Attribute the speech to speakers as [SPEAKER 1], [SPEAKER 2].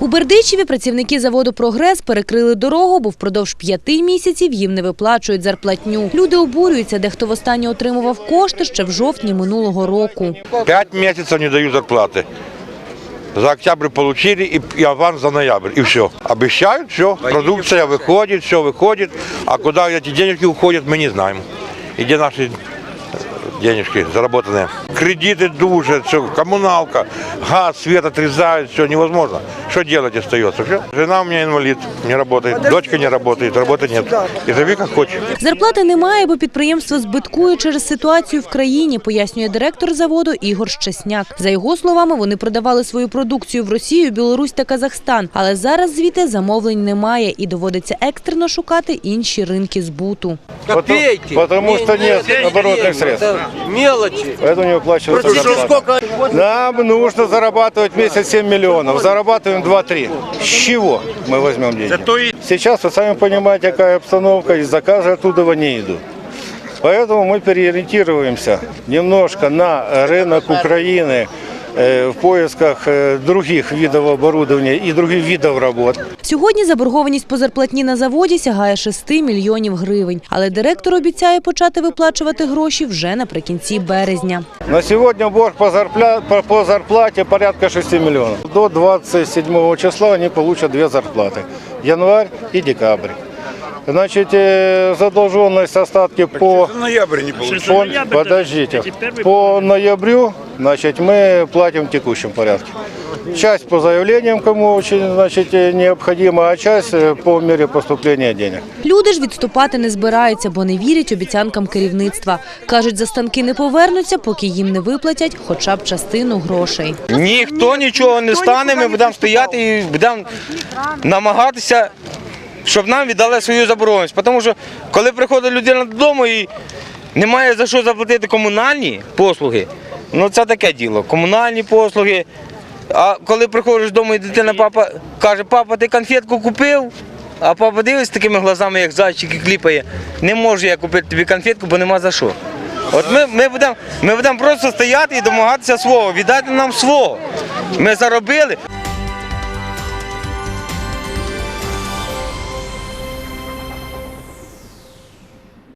[SPEAKER 1] У Бердичеві працівники заводу «Прогрес» перекрили дорогу, бо впродовж п'яти місяців їм не виплачують зарплатню. Люди обурюються, дехто востаннє отримував кошти ще в жовтні минулого року.
[SPEAKER 2] Пять месяцев не дают зарплаты. За октябрь получили и, и аванс за ноябрь. И все. Обещают, все. Продукция выходит, все выходит. А куда эти денежки уходят, мы не знаем. И где наши э, денежки заработанные. Кредиты душат, все, коммуналка, газ, свет отрезают, все невозможно. Что делать остается? Все. Жена у меня инвалид, не работает, дочка не работает, работы нет. И живи как хочешь.
[SPEAKER 1] Зарплати немає, бо підприємство збиткує через ситуацію в країні, пояснює директор заводу Ігор Щесняк. За його словами, вони продавали свою продукцію в Росію, Білорусь та Казахстан. Але зараз звідти замовлень немає і доводиться екстрено шукати інші ринки збуту.
[SPEAKER 3] Копейки.
[SPEAKER 4] Потому что нет оборотных средств.
[SPEAKER 3] Это мелочи.
[SPEAKER 4] Поэтому не выплачивается зарплата. Нам нужно зарабатывать в месяц 7 миллионов. Зарабатываем 2-3. С чего мы возьмем деньги? Сейчас, вы сами понимаете, какая обстановка, и заказы оттуда не идут. Поэтому мы переориентируемся немножко на рынок Украины э, в поисках э, других видов оборудования и других видов работ.
[SPEAKER 1] Сьогодні заборгованість по зарплатні на заводі сягає 6 мільйонів гривень. Але директор обіцяє почати виплачувати гроші вже наприкінці березня.
[SPEAKER 4] На сегодня борг по, зарпля- по- по зарплате порядка 6 миллионов. До 27 числа они получат две зарплаты. Январь и декабрь. Значит, э, задолженность остатки по...
[SPEAKER 2] Ноябрь не
[SPEAKER 4] по- подождите. По ноябрю, значит, мы платим в текущем порядке. Часть по заявлениям, кому очень, значит, э, необходимо, а часть э, по мере поступления денег.
[SPEAKER 1] Люди ж відступати не збираються, бо не вірять обіцянкам керівництва. Кажуть, за станки не повернуться, поки їм не виплатять хоча б частину грошей.
[SPEAKER 5] Ніхто нічого не стане, ми будемо стояти і будемо намагатися, щоб нам віддали свою заборгованість. Тому що коли приходить людина додому і немає за що заплатити комунальні послуги, ну це таке діло. Комунальні послуги. А коли приходиш додому і дитина папа каже, папа, ти конфетку купив? А папа дивиться такими глазами, як зайчик і кліпає. Не можу я купити тобі конфетку, бо нема за що. От ми, ми будемо ми будемо просто стояти і домагатися свого. Віддайте нам свого. Ми заробили.